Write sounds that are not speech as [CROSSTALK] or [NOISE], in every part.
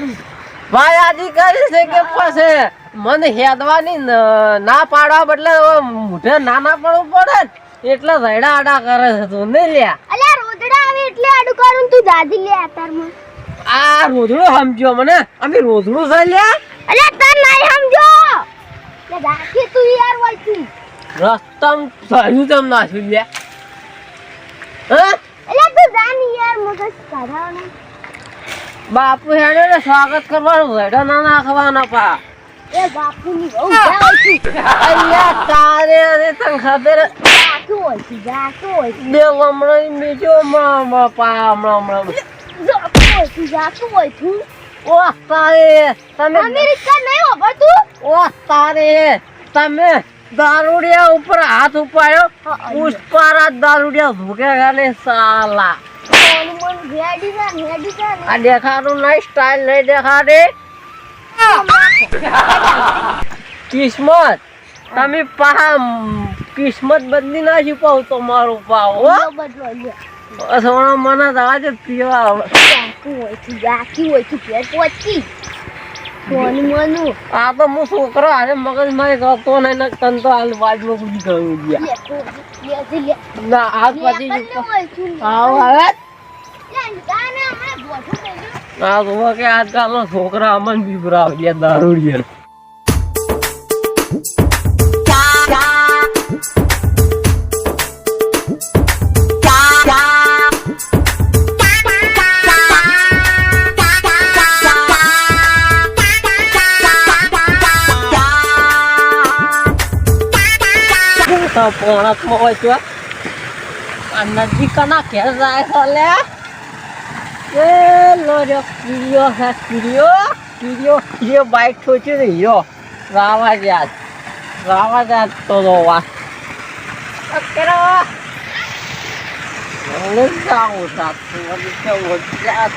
ને ભાઈ આજી કરી છે કે પછી મને હેદવાની ના પાડવા બદલે મોઢે ના ના પડવું પડે એટલે રૈડા આડા કરે છે તું, નહીં લ્યા. એટલે આડું કરું તું દાદી લે આતારમાં આ રોધડું સમજો મને. અમે રોધડું છે લે અલ્યા તન નહીં સમજો. લે રાખી તું યાર વળતી રસ્તમ સાયું તમ ના નાખ્યું લે હ? અલ્યા તું જાની યાર મગજ કાઢાવને. બાપુ હેડે ને સ્વાગત કરવાનું રૈડા ના નાખવાના પા. એ બાપુની બહુ જાવ છું અલ્યા તારે અરે તને ખબર જાતું હોય છે જાતું હોય બે હમણાં બીજો હમણાં તમે અમેરિકા દારૂડિયા ઉપર હાથ ઉપાડ્યો પુષ્પારા દારૂડિયા ભૂકે ગાલે સાલા આ દેખાડું નહીં સ્ટાઇલ નહીં દેખાડે કિસ્મત તમે પા કિસ્મત બદલી નાખી પાવ હો? બદલો લે સોના મને તો આજે પીવા આવે. આ તો હું છોકરો આજે મગજ મારી કરતો નહીં ને તને તો હાલ બાજુ કુદી ગયું ગયા તો ના હાથ પછી આવ હવે? આ જોવા કે આજકાલના છોકરા અમન બીબરાવ લે દારૂડિયા પોણકમાં હોય છે. આ નજીકના ઘેર જાય છે લે. એ લોર્યો કીડીઓ હે કીડીઓ કીડીઓ કીડીઓ બાઈક ઠોચી રહ્યો રાવા જાત રાવા જાત તો લો વા અકેરો મને જાવું સાત મને કેવું જાત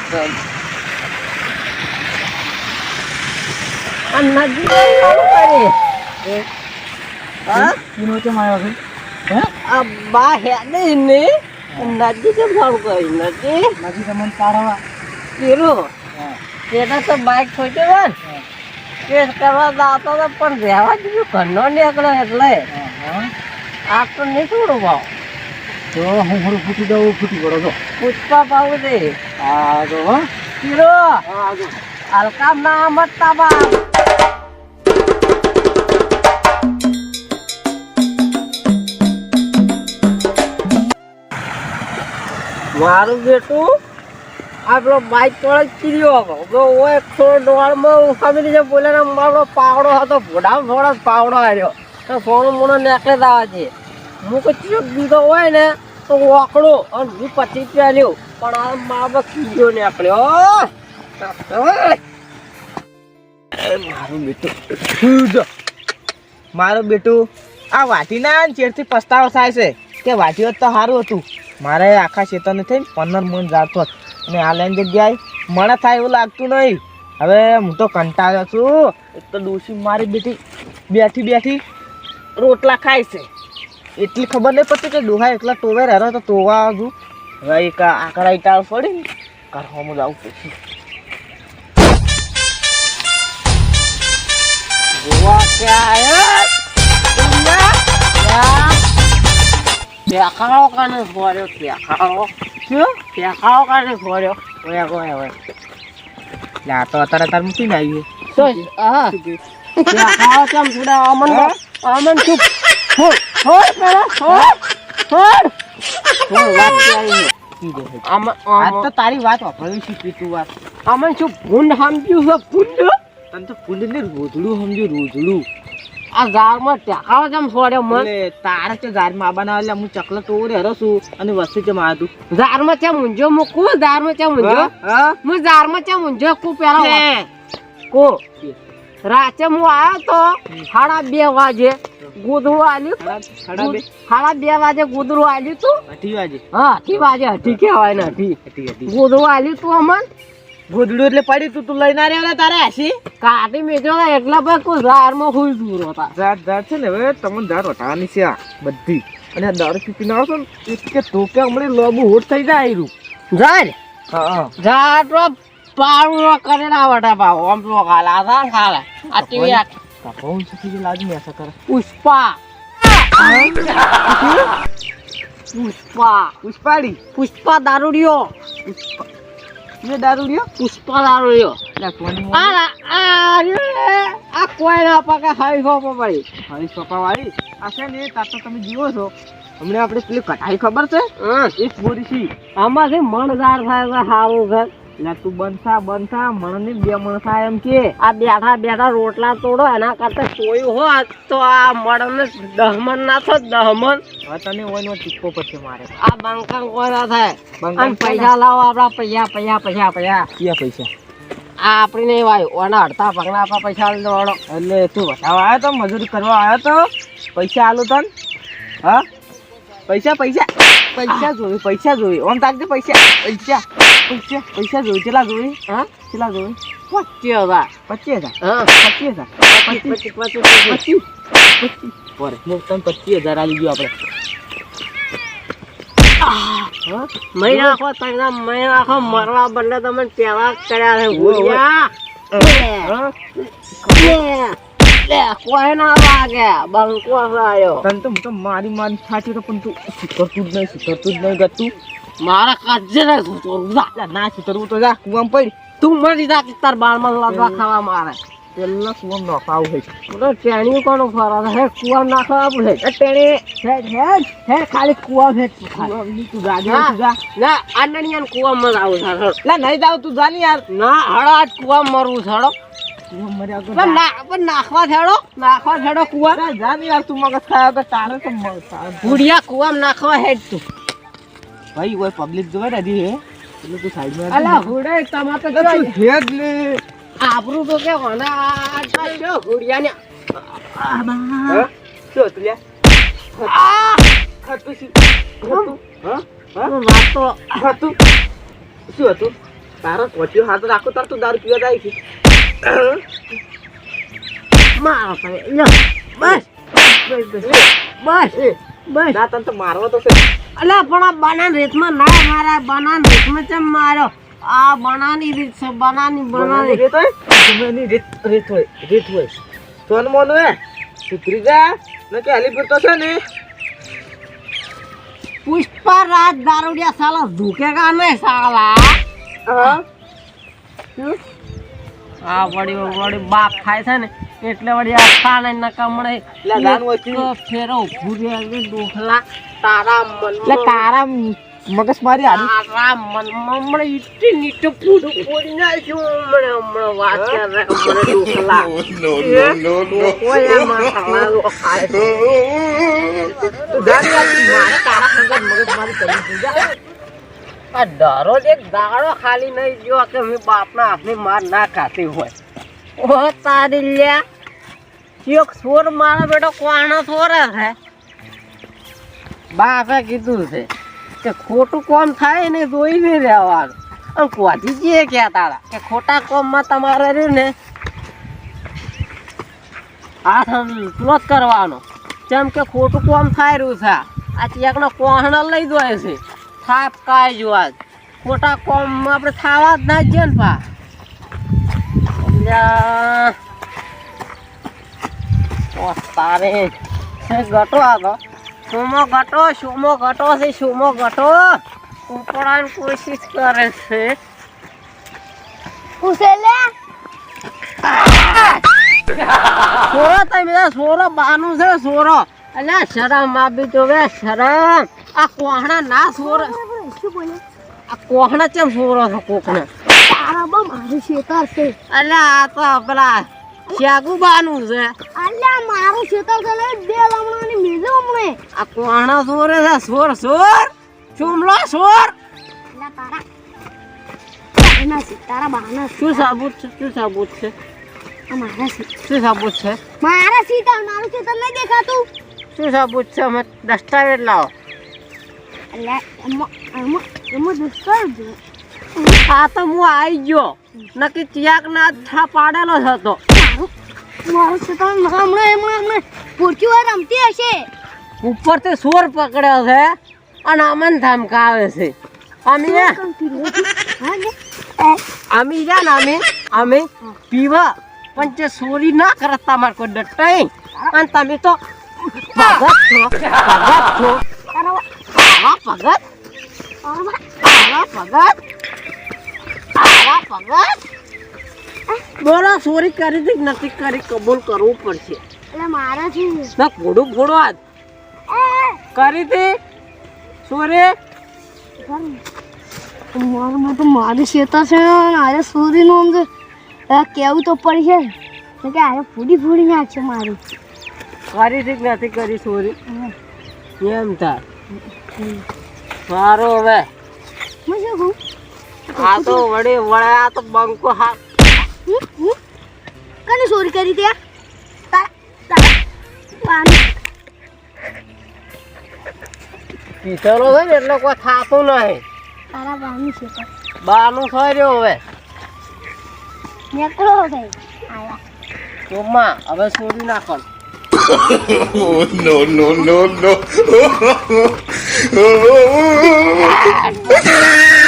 આ નજીક કરી. હા એનો તો માર્યો છે. હે? આ બા હેડે ને નજીક જ ફોન કરી નજીક નજીક તમને તારવા કેરો તેના તો બાઇક ઠોચ્યો ને. કેસ કરવા દાતો તો પણ રહેવા દીધું ઘરનો નીકળ્યો એટલે. આ તો નહીં છોડું ભાવ તો હું થોડું ફૂટી દઉં ફૂટી પડો તો પુષ્પા પાવું દે. આ જો હો. કીરો આ જો. હલકા ના મતતા બા મારું બેટું? આપણો બાઈક પર જ કીધો હતો તો થોડો ડોળમાં ઉખામી દીધો બોલે ને, મારો પાવડો હતો ભોડા થોડો પાવડો આવ્યો તો સોનું મોનો નેકલેસ દાવા છે. હું કચરો દીધો હોય ને, તો વાકડો અને હું પછી પહેર્યો પણ આ મારો કીધો નીકળ્યો મારું બેટું. મારું બેટું આ વાટીના ચેરથી પસ્તાવો થાય છે. કે વાટી હોત તો સારું હતું. મારે આખા ખેતરને થઈને પંદર મણ જાતો. અને આ લાઈન જગ્યાએ મને થાય એવું લાગતું નહીં. હવે હું તો કંટાળ્યો છું. એક તો ડોસી મારી બેટી બેઠી બેઠી રોટલા ખાય છે. એટલી ખબર નહીં પડતી કે ડોહા એકલા ટોવે રહ્યો તો ટોવા હજુ હવે એક આકડા ઈટાળ પડી ને કાઢવામાં જવું પછી દેખાડો કાને ભર્યો દેખાડો શું દેખાડો કાને ભર્યો ઓયા ઓયા ઓયા લા તો અત્યારે તાર મૂકીને આવી તો હા દેખાડો કેમ થોડા અમન અમન ચૂપ હો હો પેલા હો હો હો વાત તો તારી વાત વાપરવી શીખવી તું વાત. અમન શું ભૂંડ સમજ્યું છે ભૂંડ? તને તો ફૂલ ને રોજડું સમજ્યું રોજડું. આ ઝાડમાં ટેકાવો કેમ છોડ્યો મન? તારે તે ઝાડમાં આબાના એટલે હું ચકલો તો હરો છું અને વસ્તુ છે મારું ઝાડમાં ચેમ ઊંઝો મૂકું ઝાડમાં ચેમ ઊંઝો? હા ઝાડમાં ચા મુંજો કુ? પેલા. કો. રાતે હું આવ્યો તો સાડા બે વાગે ગુદરું આલ્યું સાડા- બે? વાગે ગોદડું આલ્યું તું. અઢી વાગે? હા અઢી વાગે અઢી કહેવાય ને અઢી. ગુદરું આલ્યું તું અમન. ગોદડું એટલે પડી તું તું લઈને આવ્યા તારે કાઢી મેજો ને એટલા ભાઈ કોઈ ઝાડમાં ફૂલ દૂર હતા ઝાડ ઝાડ છે ને હવે તમને ઝાડ વટાવાની છે આ બધી. અને આ દારૂ પીપીને આવશો ને કે તો કે હમણાં લોબુ હોટ થઈ જાય આયરું. ઝાડ? હા ઝાડ તો પાડું કરેલા વટા ભાવ આમ તો ખાલા હતા ખાલા. આ ટીવી આ કપાવું શીખી ગયેલા આજ મેસા કરે. પુષ્પા. પુષ્પા. પુષ્પાડી પુષ્પા દારૂડિયો. મેં દારૂ લ્યો. પુષ્પા એટલે સોની આ આ રે, આ કોઈ ના પાકે હાઈ હો પડી. હવે સોપા વાળી આ છે ને તાર તો તમે જીવો છો. હમણાં આપણે પેલી કટાઈ ખબર છે? એક બોરી છે આમાંથી મણદાર થાય છે સારું છે. એટલે તું બનસા બનસા મણની બે મણસા એમ કે. આ બેઠા બેઠા રોટલા તોડો એના કરતા સોયું હો તો આ મળને દહમન ના થો દહમન. હવે તને ઓનો ટીકો પછી મારે. આ બંકન કોઈ ના થાય બંગાળ પૈસા લાવો આપડા પૈસા પૈસા પૈસા પૈસા. ક્યાં પૈસા? આ આપણી નહીં વાય ઓના અડતા પગલા આપણા પૈસા લઈ દેવાનો. એટલે તું બતાવવા આવ્યો તો મજૂરી કરવા આવ્યો તો? પૈસા આલું તન? હા? પૈસા પૈસા. પૈસા જોઈ પૈસા જોઈ. ઓમ તાકજે પૈસા પૈસા પૈસા પૈસા જોઈ. કેટલા જોઈ? હા? કેટલા જોઈ? પચીસ હજાર. પચીસ હજાર? હા. પચીસ હજાર? પચીસ પચીસ પચીસ પચીસ પચીસ પચીસ હું તને પચીસ હજાર આવી ગયો આપણે. મહિના આખો તને મહિના આખો મરવા બદલે તમે પેલા કર્યા છે. ભૂલ્યા લે કોઈ ના લાગે બંકો આવ્યો તને તો હું તો મારી મારી થાકી તો પણ તું સુધરતું જ નહીં સુધરતું જ નહીં ગતું. મારા કાજે ને સુતરું જા, ના. સુધરવું તો જા કુવામાં પડી. તું મરી જા કે તાર બાળમાં લાડવા ખાવા મારે. પેલા કુવામાં નોખાવું હોય તો ટેણીયું કોનું ફરા? હે કુવા નાખવા ટેણી. હેડ હેડ ખાલી કુવા ભેટ કુવાની તું ગાડી હા. તું જા. ના આનણિયાન કુવામાં આવું. લા નહીં જાવ તું જા યાર. ના હળો આજ મરવું છે હળો. કુવા મર્યા તો પણ નાખવા થેડો નાખવા થેડો કુવા. જા જા યાર તું મગજ ખાયા તો તારે તો ભૂડિયા કુવામાં નાખવા હેડ તું. ભાઈ પબ્લિક જોવે ને હજી એટલે તું સાઈડમાં અલા હુડે તમારે તો તું હેડ લે. આબરૂ તો કે હોના આ જો હતું લ્યા? આ! ખાતું શું? હતું? હા? હા? વાત તો હતું? શું હતું? તારો કોચ્યો હાથ રાખો તાર તું દારૂ પીવા જાય છે. મારો તો લ્યો બસ બસ બસ બસ ના તને તો મારવા તો છે અલા પણ આ બનાન રીતમાં ના મારા બનાન રીતમાં ચમ માર્યો આ બનાની રીત છે બનાની બનાની બનાની રીત હોય ગમેની રીત રીત હોય રીત હોય સોન મોન હે સુધરી જા ને કે હાલી ફરતો છે ને પુષ્પા રાજ દારૂડિયા સાલા ધૂકેગા નહીં સાલા. હા. આ વળી વળી બાપ ખાય છે ને એટલે વળી આ ખાને ન ગાન ફેરો ભૂરી ડોખલા તારા મન તારા મગજ મારી હાલી તારા મનમાં હમણાં ઈટી નીટું પૂરું પોડી નાખ્યું હમણાં હમણાં વાત કરે હમણાં ડોખલા [LAUGHS] નો એમાં ખાવાનું ખાય. છે. [LAUGHS] તું જા ને યાર, મારે તારા સંગત મગજ મારી કરી તું જા. આ દરરોજ એક દાડો ખાલી નહીં જો કે મેં બાપના હાથની માર ના ખાતી હોય. ઓ તારી લ્યા. એક સોર મારો બેટો કોણ સોરે છે બાપે કીધું છે કે ખોટું કોમ થાય ને જોઈ નહીં રહેવાનું. અને કોધીજીએ કહેતા તારા? કે ખોટા કોમમાં તમારે રહ્યું ને? આ જ કરવાનો. કેમ કે ખોટું કોમ થાય રહ્યું છે. આ ચેકનો કોહણ લઈ જાય છે. થાપ કાય જોવા. ખોટા કોમમાં આપણે થાવા જ ના જઈએ ને પા. તારે. ગટો આ સુમો ગટો સુમો ગટો છે સુમો ગટો. ઉપડાની કોશિશ કરે છે. સોરો તમે સોરો બાનું છે સોરો. અલ્યા શરમ આપી તો વે શરમ. આ કોહણા ના સોર. શું બોલે? આ કોહણા ચમ સોરો છે કોકને? તારા બા મારું શેતર છે. અલ્યા આ તો પેલા શાગુ બાનું છે અલ્યા મારું ખેતર છે બે લમણાની મેલે હમણે. આ કોહણા સોરે છે સોર સોર. ચુમલો સોર. તારા તારા બાના શું સાબુત છે શું સાબુત છે? મારા શું સાબુત છે? મારા સીતા મારું ખેતર નહીં દેખાતું. શું સાબુત છે? અમે દસ્તાવેજ લાવો. જ આ તો હું આવી ગયો. નક્કી ચિયાક ના થા પાડેલો જ હતો. મારું મારું ખેતર હમણાં હમણાં પૂરતી વાર રમતી હશે? ઉપરથી સોર પકડ્યો છે અને અમન ધમકાવે છે. અમે અમે છે ને અમે અમે પીવા. પણ જે ચોરી ના કરતા મારે કોઈ ડટાઈ અને તમે તો ભગત છો ભગત છો ભગત ભગત બોલો ચોરી કરી હતી નથી કરી, કબૂલ કરવું પડશે. એટલે મારા છે ના ફોડું ફોડો આજ. કરી હતી ચોરી મારું તો મારી શેતા છે આજે આરે સૂર્યનું આમ કેવું તો પડશે? કે આજે ફૂડી ફૂડી નાખશે મારું. કરી હતી નથી કરી ચોરી એમ થાય. મારો હવે. આ તો વળી વળે આ તો બંકો હા. કને? ચોરી કરી ત્યાં તારા પીતળો છે ને એટલે કોઈ થાતું નહીં. તારા છે બાનું થઈ રહ્યો હવે. નીકળો ભાઈ આયા. હવે સોરી નાખો [LAUGHS] no, no, no, no. [LAUGHS] [LAUGHS]